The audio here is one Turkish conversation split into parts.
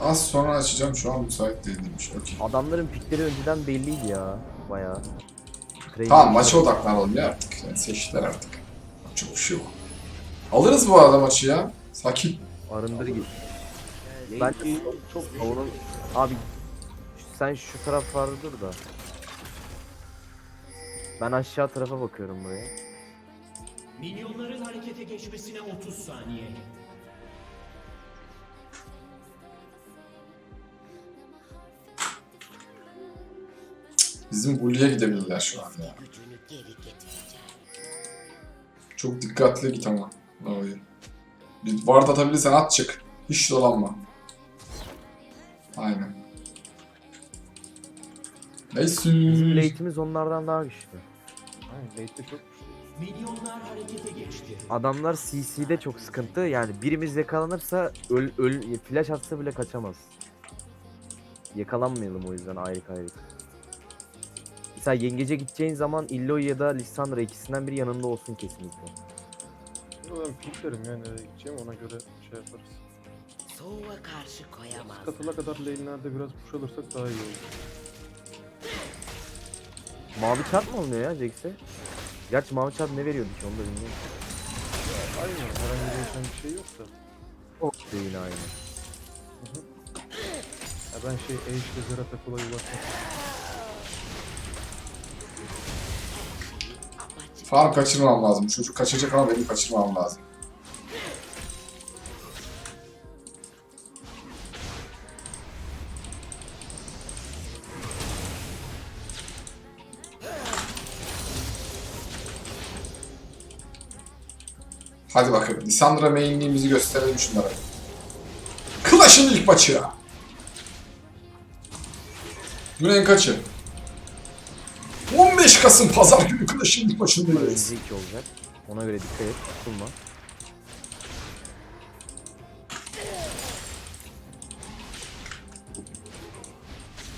Az sonra açacağım şu an müsait değil demiş. Okey. Adamların pikleri önceden belliydi ya. Bayağı. Crazy. Tamam maça odaklanalım ya artık. Yani seçtiler artık. Çok bir şey yok. Alırız bu arada maçı ya. Sakin. Arındır git. Ben çok savunun... Abi sen şu taraflarda dur da. Ben aşağı tarafa bakıyorum buraya. Minyonların harekete geçmesine 30 saniye. Bizim Bully'e gidebilirler şu an ya. Çok dikkatli git ama. Abi. Bir ward atabilirsen at çık. Hiç dolanma. Aynen. Neyse. Bizim late'imiz onlardan daha güçlü. Aynen late'de çok güçlü. Minyonlar harekete geçti. Adamlar CC'de çok sıkıntı. Yani birimiz yakalanırsa öl, öl flash atsa bile kaçamaz. Yakalanmayalım o yüzden ayrı ayrı. Mesela yengece gideceğin zaman Illoy ya da Lissandra ikisinden biri yanında olsun kesinlikle. Ben pinklerim yani nereye gideceğim ona göre şey yaparız. Soğuğa karşı koyamaz. Katıla kadar lane'lerde biraz push alırsak daha iyi olur. Mavi çarp mı olmuyor ya Jax'e? Gerçi mavi çarp ne veriyordu ki onu da bilmiyorum. Aynen herhangi değişen bir şey yok da. O da yine aynı. Ya ben şey Ashe ile Zerat'a kolay ulaşmak Farm kaçırmam lazım. Çocuk kaçacak ama benim kaçırmam lazım. Lisandra mainliğimizi gösterelim şunlara. Clash'ın ilk maçı. Günün en kaçı? 15 Kasım Pazar günü Clash'ın ilk maçındayız. Önce iki olacak. Ona göre dikkat et. Tutulma.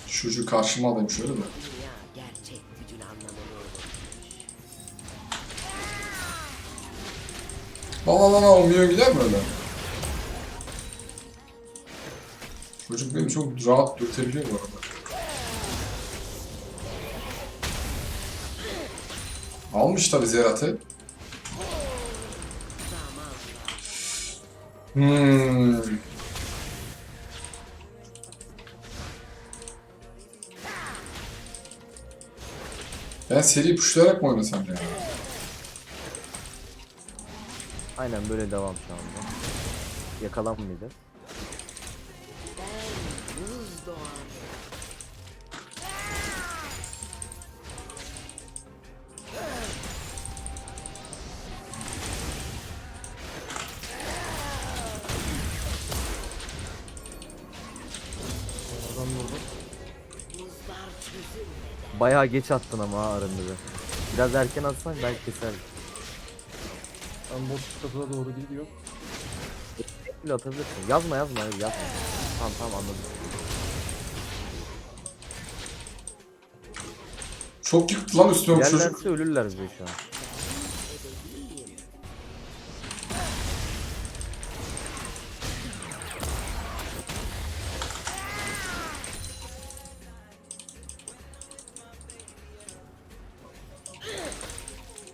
Çocuğu karşıma alayım şöyle de. La la la la o Mio gider mi öyle? Çocuk beni çok rahat dürtebiliyor bu arada. Almış tabi Zerat'ı. Hmm. Ben seri pushlayarak mı oynasam ya? Aynen böyle devam şu anda. Yakalanmaydı. Bayağı geç attın ama ha arındırı. Biraz erken atsan belki keser. Ben bot katıla doğru gidiyor. Bile atabilirsin. Yazma yazma hayır yazma. Tamam tamam anladım. Çok yıktı lan üstüme bu çocuk. Yerlerse ölürler bize şu an.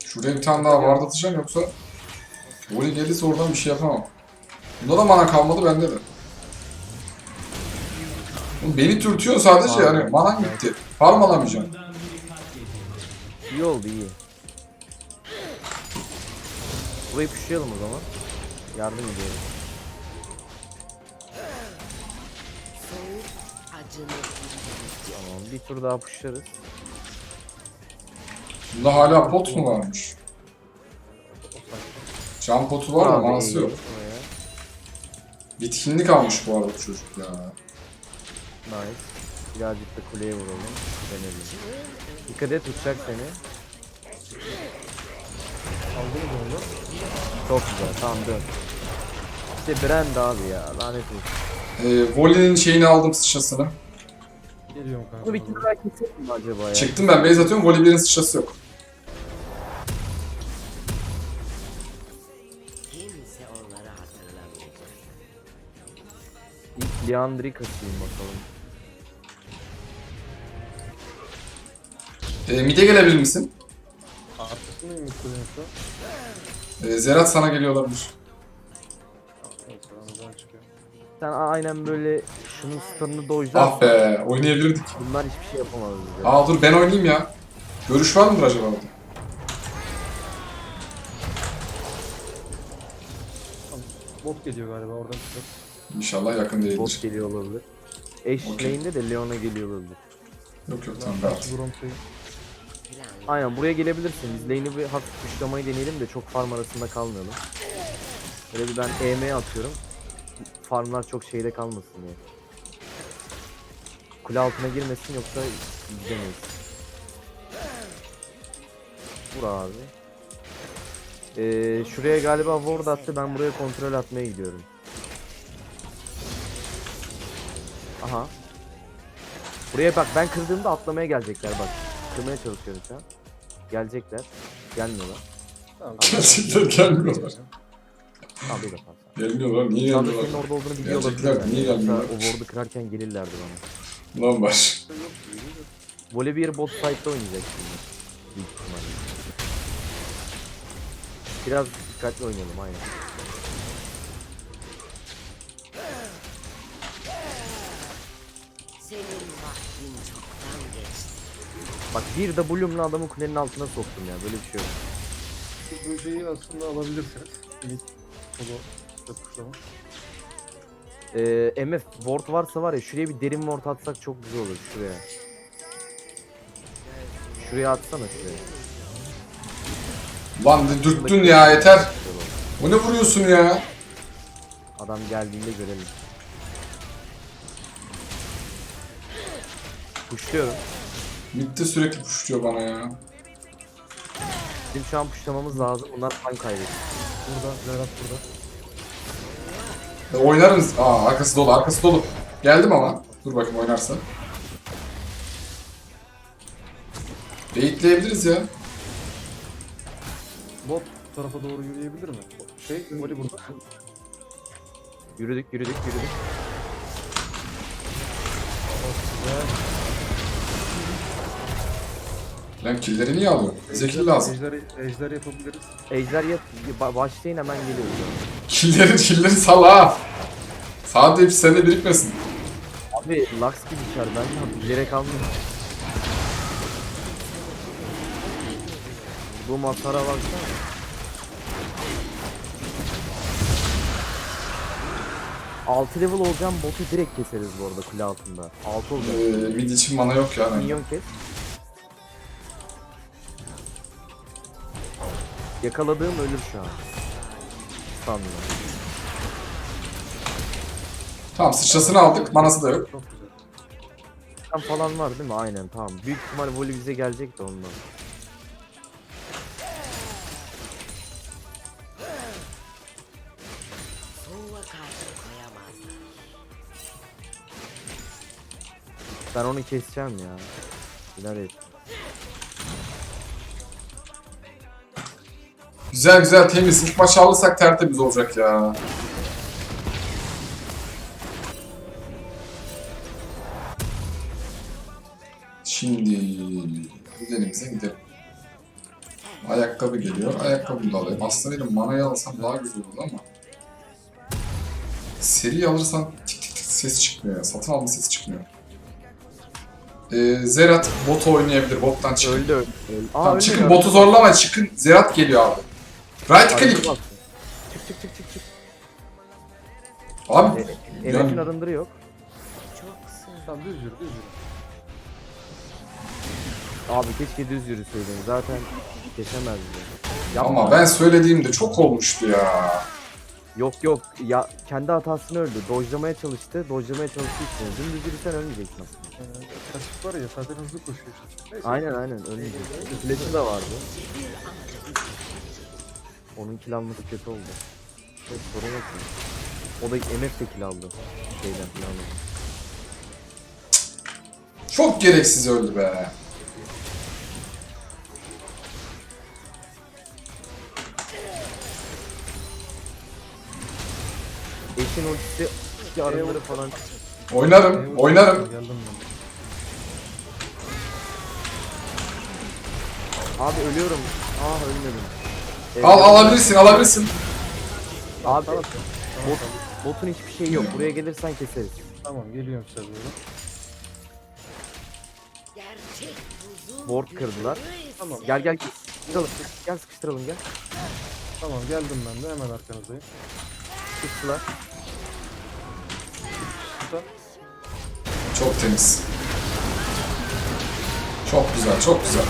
Şuraya bir tane daha ward atacağım yoksa Voli gelirse oradan bir şey yapamam. Bunda da mana kalmadı bende de. Oğlum Beni türtüyor sadece yani manan gitti. Farm alamayacağım. İyi oldu iyi. Burayı pushlayalım o zaman. Yardım acını Tamam bir tur daha pushlarız. Bunda hala pot mu varmış? Can potu var Abi, manası yok. Bitkinlik almış bu arada bu çocuk ya. Nice. Birazcık da kuleye vuralım. Denelim. Dikkat et tutacak seni. Aldınız onu. Çok güzel. Tamam dön. işte Brand abi ya lanet olsun. Ee, Voli'nin şeyini aldım sıçrasını. Geliyorum kanka. Bunu bir kere keselim mi acaba ya? Çıktım ben base atıyorum. Voli birinin sıçrası yok. Leandri kasayım bakalım. Ee, mid'e gelebilir misin? Arkasındayım Mutlu'nun şu an. Ee, Zerat sana geliyor olabilir. Neyse Ramazan çıkıyor. Sen aynen böyle şunun stun'ını Ah dojlarsan be oynayabilirdik. bunlar hiçbir şey yapamaz bize. Aa dur ben oynayayım ya. Görüş var mıdır acaba orada? Bot geliyor galiba oradan çıkıyor. İnşallah yakın Bot değildir. geliyor olabilir. Ashe Okey. lane'de de Leon'a geliyor olabilir. Yok yok tamam rahat. Plan Aynen buraya gelebilirsin. Biz lane'i bir hafif tuşlamayı deneyelim de çok farm arasında kalmayalım. Böyle bir ben EM'ye atıyorum. Farmlar çok şeyde kalmasın diye. Kule altına girmesin yoksa gidemeyiz. Vur abi. Ee, şuraya galiba ward attı. Ben buraya kontrol atmaya gidiyorum. Aha. Buraya bak ben kırdığımda atlamaya gelecekler bak. Kırmaya çalışıyorum şu an. Gelecekler. Gelmiyorlar. Tamam. Gerçekten gelmiyorlar. Abi bir defa. Gelmiyorlar. Niye anda senin gelmiyorlar? orada olduğunu biliyor Gelecekler, olabilirler. niye Yoksa gelmiyorlar? O ward'u kırarken gelirlerdi bana. Lan var. Volibear bot side'da oynayacak şimdi. Büyük ihtimalle. Biraz dikkatli oynayalım aynen. Senin vaktin çoktan geçti. Bak bir W'mla adamı kulenin altına soktum ya böyle bir şey yok. Bu böceği aslında alabilirsiniz. İlk solo yapışlama. Ee, MF ward varsa var ya şuraya bir derin ward atsak çok güzel olur şuraya. Şuraya atsana şuraya. Lan dürttün ya yeter. Bu ne vuruyorsun ya? Adam geldiğinde görelim. Pushluyorum. Mid'de sürekli puşluyor bana ya. Bizim şu an pushlamamız lazım. Bunlar time kaybediyor. Burada, Zerat burada. E, oynarız. Aa arkası dolu arkası dolu. Geldim ama. Dur bakayım oynarsa. Baitleyebiliriz ya. Bot tarafa doğru yürüyebilir mi? Şey, Voli burada. Yürüdük yürüdük yürüdük. Güzel. Lan killleri niye alıyor? Bize kill lazım. Ejder, ejder yapabiliriz. Ejder ba- başlayın hemen geliyoruz. Killleri killleri sal ha. Sadece hepsi sende birikmesin. Abi Lux gibi içer ben bilerek almıyorum. Bu masara baksana. Altı level olacağım botu direkt keseriz bu arada kule altında. Altı Ee, olacak. mid için mana yok ya. bende. Minyon kes. Yakaladığım ölür şu an. Sanmıyorum. Tamam sıçrasını aldık. Manası da yok. Çok güzel. Kan falan var değil mi? Aynen tamam. Büyük ihtimal voley bize gelecek de ondan. Soğuğa karşı koyamazlar. Ben onu keseceğim ya. Bilal et. Güzel güzel temiz. İlk maçı alırsak tertemiz olacak ya. Şimdi gidelimse gidelim. Ayakkabı geliyor. Ayakkabıyı da alayım. Aslında benim manayı alsam daha güzel olur ama. Seri alırsan tik tik tik ses çıkmıyor ya. Satın alma sesi çıkmıyor. Ee, Zerat bot oynayabilir. Bottan çıkın. Öldü öldü. öldü. Aa, Tamam, öldü çıkın ya. botu zorlama çıkın. Zerat geliyor abi. Right click. Çık çık çık çık çık. Abi E, MF'in arındırı yok. Çok. Tamam düz yürü, düz yürü. Abi keşke düz yürüseydin. Zaten kesemezdi. Yapma. ama ben söylediğimde çok olmuştu ya. Yok yok. Ya kendi hatasını öldü. Dojlamaya çalıştı. Dojlamaya çalıştığı için. Dümdüz yürüsen ölmeyeceksin aslında. Kaçık var ya zaten hızlı koşuyor. Aynen aynen ölmeyecek. Flash'ı da vardı. Onun kill alması kötü oldu. Çok sorun yok. O da MF de kill aldı. Şeyden falan. Çok gereksiz öldü be. Eşin ultisi iki arıları falan. Oynarım, oynarım. Geldim ben. Abi ölüyorum. Ah ölmedim. Al alabilirsin, alabilirsin. Abi Tamam, bot, botun hiçbir şeyi yok. Buraya gelirsen keseriz. tamam geliyorum size doğru. Ward kırdılar. Tamam. Gel gel sıkıştıralım. Gel sıkıştıralım gel. Tamam geldim ben de hemen arkanızdayım. Sıkıştılar. Çok temiz. Çok güzel, çok güzel.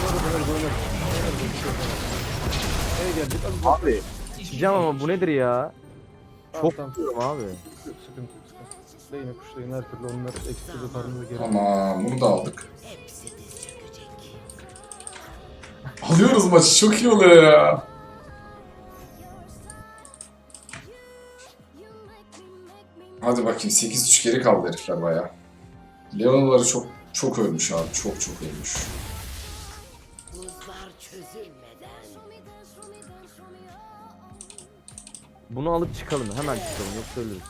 Gelecek? Az Abi sıkacağım ama bu nedir ya? Tamam, Çok tamam. abi. Sıkıntı yok, sıkıntı. Beyni kuşlayın her türlü onlar ekstra paranızı geri. Ama bunu da aldık. Alıyoruz maçı, çok iyi oluyor ya. Hadi bakayım 8-3 geri kaldı herifler baya. Leon'ları çok çok ölmüş abi, çok çok ölmüş. Bunu alıp çıkalım. Hemen çıkalım. Yoksa ölürüz.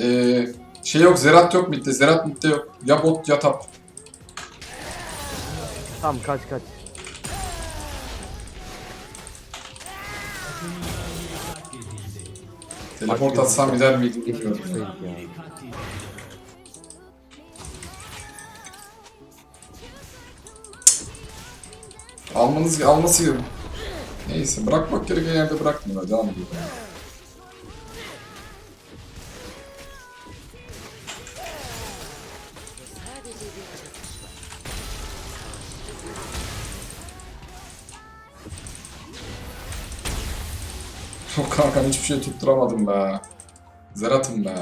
Ee, şey yok, Zerat yok midde, Zerat midde yok. Ya bot ya tap. Tamam kaç kaç. Teleport atsam gider ya. Katledildi. Almanız, alması gibi. Neyse, bırakmak gereken yerde bırakmıyorlar, devam ediyor. Yok kankam hiçbir şey tutturamadım be. Zerat'ım be.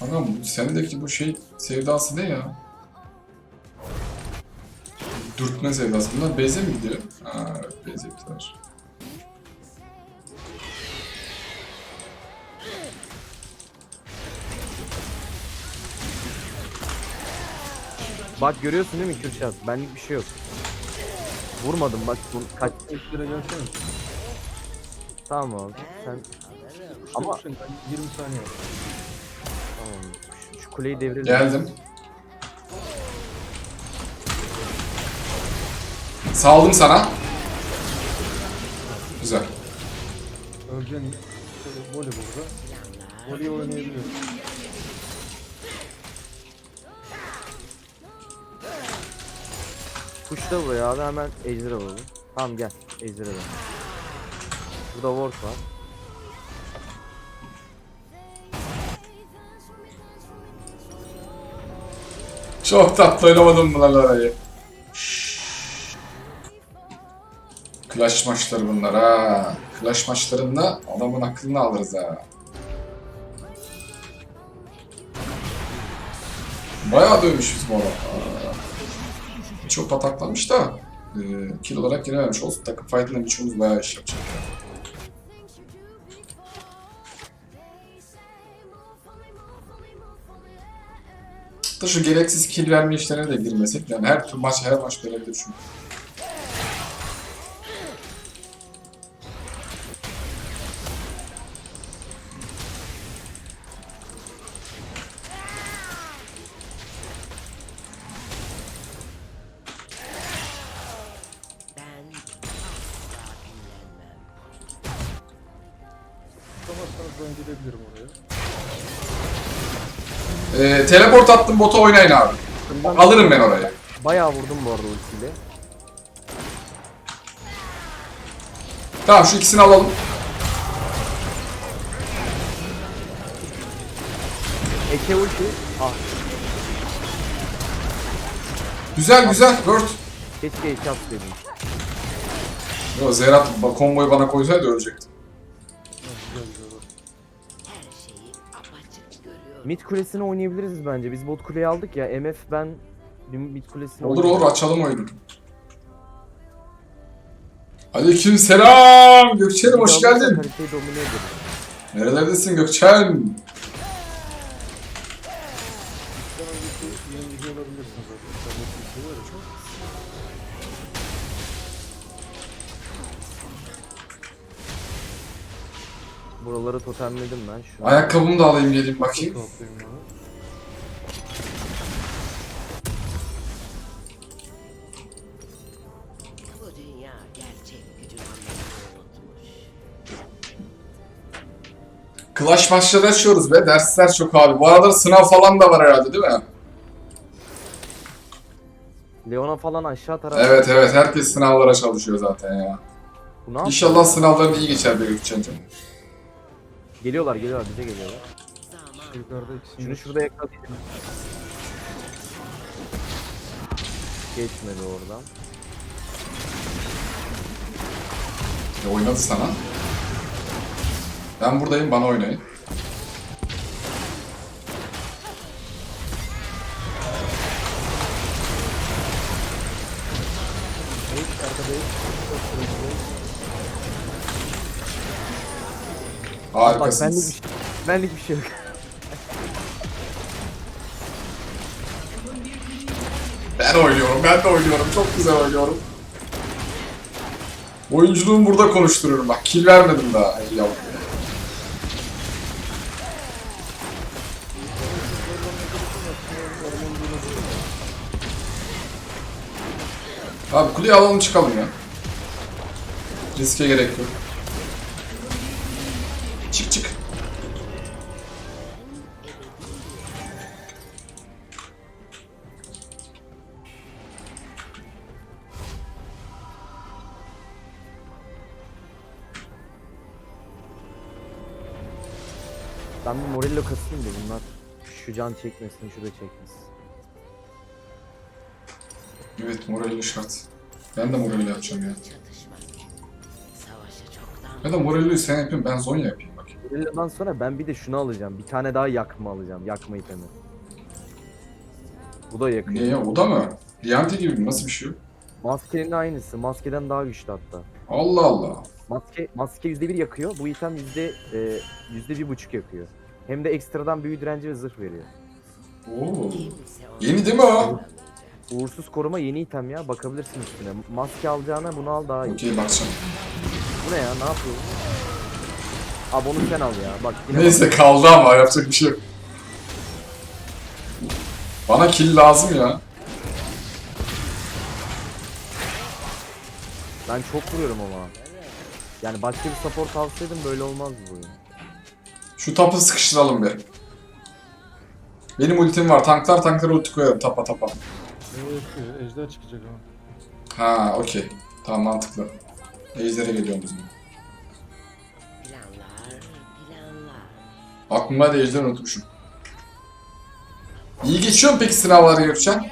Kankam sendeki bu şey sevdası ne ya? Dürtme sevdası. Bunlar beze mi gidiyor? Ha evet beze gidiyorlar. Bak görüyorsun değil mi Kürşat? Benlik bir şey yok. Vurmadım bak bu kaç. Eklere gelsene. Tamam abi. Sen Ama Ama- 20 saniye tamam. Şu, şu kuleyi devirelim. Geldim. Saldım sana. Güzel. Öleceğin e, voley burada. Planlar Voley oynayabiliyor. Tuşla buraya abi hemen ejder alalım. Tamam gel. Ejder alalım. Burada ward var. Çok tatlı oynamadım bunlarla orayı. Clash maçları bunlar ha. Clash maçlarında adamın aklını alırız ha. Bayağı dövmüşüz bu arada. Çok pataklamış da e, kill olarak girememiş olsun. Takım fight'ında birçoğumuz bayağı iş yapacak. ya. Da şu gereksiz kill verme işlerine de girmesek yani her tür maç her maç dönebilir çünkü. Teleport attım bota oynayın abi. Alırım ben orayı. Bayağı vurdum bu arada ultiyle. Tamam şu ikisini alalım. Eke ulti. Ah Güzel güzel. Word. keşke eke atsaydım. Yo, Zerat ba- komboyu bana koysaydı ölecektim. Mid kulesini oynayabiliriz bence. Biz bot kuleyi aldık ya. MF ben mid kulesini Olur olur açalım oyunu. Aleyküm selam Gökçen'im hoş geldin. Nerelerdesin Gökçen? Buraları totemledim ben şu an. Ayakkabımı da alayım geleyim bakayım. Rahatlıyım ya. Bu dünya gerçek gücün anlamını unutmuş. Clash maçları açıyoruz be. Dersler çok abi. Bu aralar sınav falan da var herhalde değil mi? Leona falan aşağı taraf. Evet evet. Herkes sınavlara çalışıyor zaten ya. Bu ne yapıyor? İnşallah sınavların iyi geçer be Gökçen'cim. Geliyorlar geliyorlar bize geliyorlar. Zaman Yukarıda ikisini Şunu şurada yakalayayım. Geçmedi oradan. E, oynadı sana. Ben buradayım bana oynayın. Bak benlik bir, Harikasınız. şey- benlik bir şey yok. Ben oynuyorum, ben de oynuyorum. Çok güzel oynuyorum. Oyunculuğumu burada konuşturuyorum bak. Kill vermedim daha. Yavrum. Abi kuleyi alalım çıkalım ya. Riske gerek yok. Da bunlar şu can çekmesin, şu da çekmesin. Evet moralli şart. Ben de moralli yapacağım ya. Ya da moralliyi sen yapayım ben Zonya yapayım bak. Morello'dan sonra ben bir de şunu alacağım. Bir tane daha yakma alacağım. Yakma itemi. Bu da yakıyor. Niye ya o da mı? Diante gibi mi? Nasıl bir şey? Maskenin aynısı. Maskeden daha güçlü hatta. Allah Allah. Maske maske %1 yakıyor. Bu item yüzde e, yüzde bir buçuk yakıyor. Hem de ekstradan büyü direnci ve zırh veriyor. Oo. Yeni değil mi o? Uğursuz koruma yeni item ya. Bakabilirsin üstüne. Maske alacağına bunu al daha iyi. Okey bakacağım. Bu ne ya? Ne yapıyor? Abi onu sen al ya. Bak yine Neyse kaldı ama yapacak bir şey yok. Bana kill lazım ya. Ben çok vuruyorum ama. Yani başka bir support alsaydım böyle olmazdı bu oyun. Şu tapı sıkıştıralım bir. Benim ultim var. Tanklar tanklara ulti koyarım tapa tapa. Evet, ejder çıkacak ama. Ha okey. Tamam mantıklı. Ejder'e geliyorum planlar. Aklıma da Ejder'i unutmuşum. İyi geçiyor mu peki sınavları Gökçen?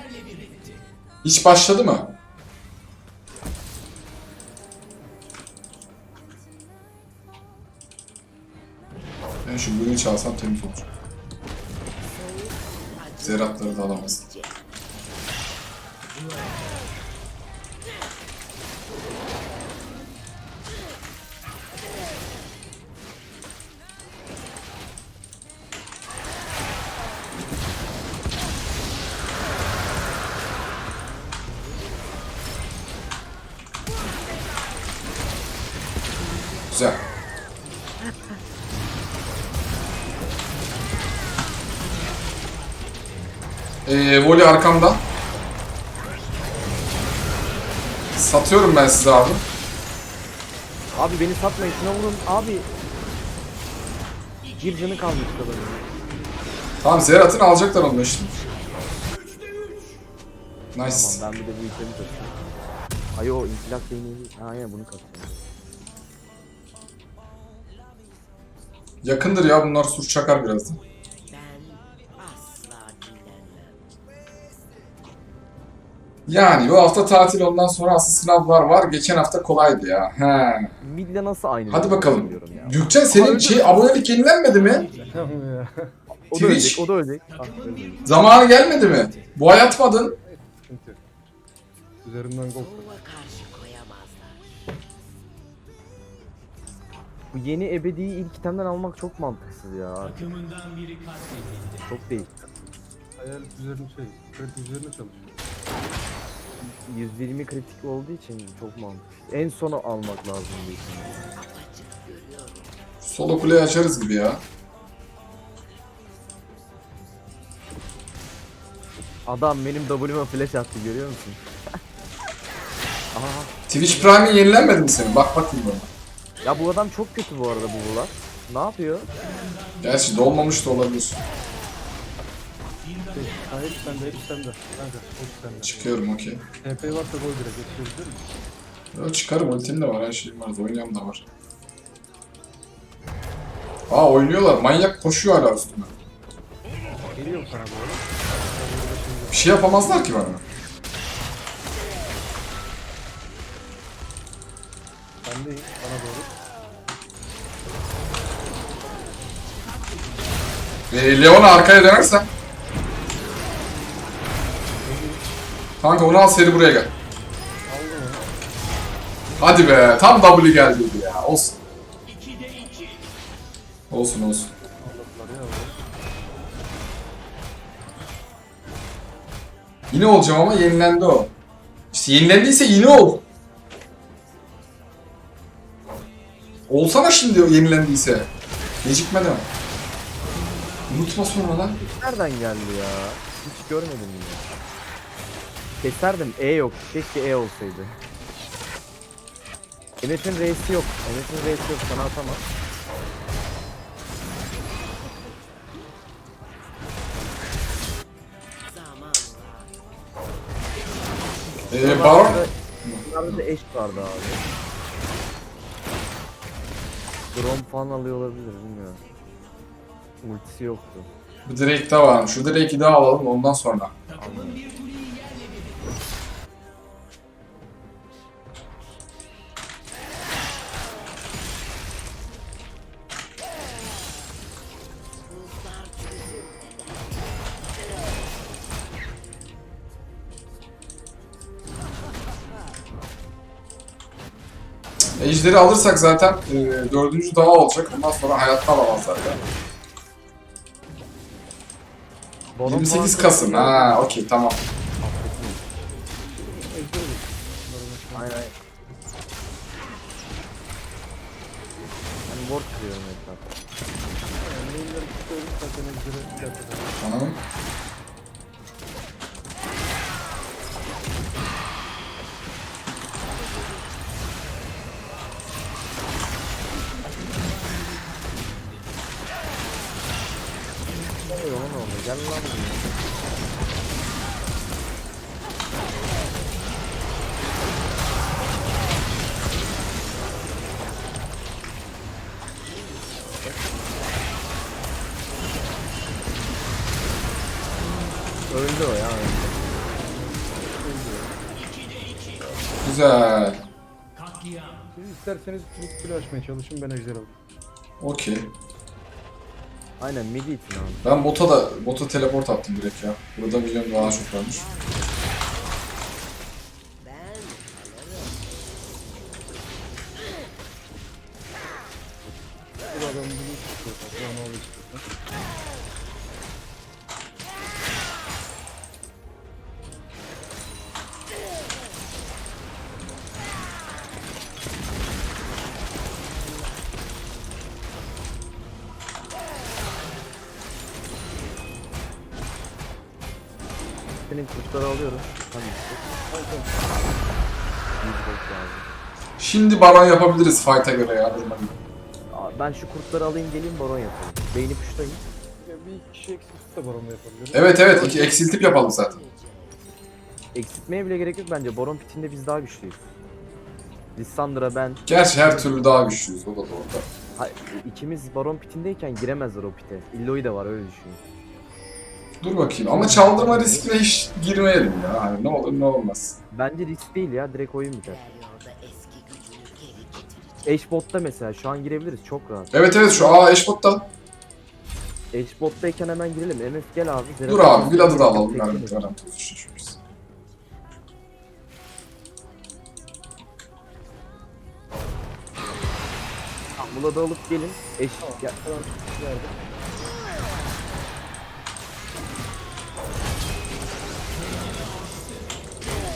Hiç başladı mı? Şu bunu çalsam temiz olur. Zeratları da alamaz. Ee, voley arkamda. Satıyorum ben size abi. Abi beni satmayın şuna vurun abi. Bir canı kalmış kadar. Tamam Zerat'ını alacaklar onu işte. Nice. Tamam ben bir de bu itemi katıyorum. Ay o infilak değneği. Ha aynen bunu katıyorum. Yakındır ya bunlar sur çakar birazdan. Yani bu hafta tatil ondan sonra asıl sınavlar var. Geçen hafta kolaydı ya. He. Midle nasıl aynı? Hadi bakalım. Gökçen senin şey abonelik yenilenmedi mi? Tamam ya. O da Twitch. ölecek, o da ölecek. Ah, ölmedi. Zamanı gelmedi mi? Bu ay atmadın. Sıkıntı yok. Gol. Koyamazlar. Bu yeni ebediyi ilk itemden almak çok mantıksız ya. Takımından biri katledildi. Çok değil. Hayal üzerine şey, kredi üzerine çalışıyor. 120 kritik olduğu için çok mantıksız. En sona almak lazım diye. Solo kuleyi açarız gibi ya. Adam benim W'ma flash attı görüyor musun? Aha. Twitch Prime'in yenilenmedi mi senin? Bak bakayım bana. Ya bu adam çok kötü bu arada bu bular. Ne yapıyor? Gerçi dolmamış da olabilir. Şey, ha hep sende, hep sende. Kanka, hep sende. Çıkıyorum okey. TP varsa gol direkt geçebilir mi? Yo, çıkarım ultim de var her şeyim var. Oynayan da var. Aa oynuyorlar. Manyak koşuyor hala üstüme. Geliyor sana arada. Bir şey yapamazlar ki bana. Bendeyim, bana doğru. Ee, Leon'a arkaya dönersem. Kanka onu al seri buraya gel. Hadi be. Tam W geldiydi ya. Olsun. Olsun olsun. Yine olacağım ama yenilendi o. İşte yenilendiyse yine ol. Olsana şimdi o yenilendiyse. Gecikmeden. Unutma sonra lan. Nereden geldi ya? Hiç görmedim ya. Keserdim. E yok. Keşke E olsaydı. Enes'in R'si yok. Enes'in R'si yok. Sana atamam. Zaman Ee, Baron. Bunlarda da eş vardı abi. Drone falan alıyor olabilir bilmiyorum. Ultisi yoktu. Bu Drake de var. Şu Drake'i daha alalım ondan sonra. Takımın Ejderi alırsak zaten e, dördüncü daha olacak. Ondan sonra hayatta alamazlar. ya. Baron 28 falan- Kasım. Ha, okey tamam. Aynen. Ben ward kırıyorum etrafta. Yani açmaya çalışın ben ejder alayım. Okey. Aynen midi itin abi. Ben bota da bota teleport attım direkt ya. Burada milyon daha çok varmış. ben Bu adam bunu tutuyor. Bu onu istiyorsa. Şimdi baron yapabiliriz fight'a göre ya. duruma göre. Aa, Ben şu kurtları alayım geleyim baron yapalım. Beyni puştayım. Ya bir kişi eksik de baronda yapabiliriz. Evet evet iki eksiltip yapalım zaten. Eksiltmeye bile gerek yok bence. Baron pitinde biz daha güçlüyüz. Lissandra ben. Gerçi her türlü daha güçlüyüz o da doğru. Hayır, ikimiz baron pitindeyken giremezler o pite. Illoi de var öyle düşünün. Dur bakayım ama çaldırma riskine hiç girmeyelim ya. Hani ne olur ne olmaz. Bence risk değil ya direkt oyun biter. Yolda eski gücünü geri getirecek. Ashe botta mesela şu an girebiliriz çok rahat. Evet evet şu A eşbottan. Ashe bottayken hemen girelim. MF gel abi. Zeratul Dur abi Vlad'ı da alalım. Tekrar Garanti olsun şu biz. Alıp gelin. Eş ya, Tamam. Verdim.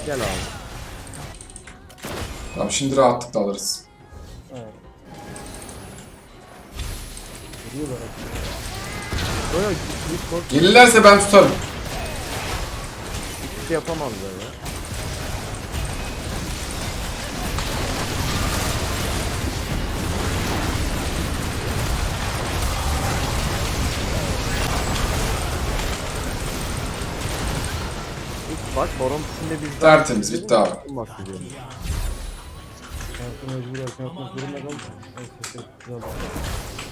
gel abi. Tamam şimdi rahatlıkla alırız. Kork Gelirlerse ben tutarım. hiçbir şey yapamazlar ya. Bak Baron içinde biz Tertemiz, bitti abi. Şarkı mecbur erken atmak zorunda kaldım. Neyse, şey, güzel.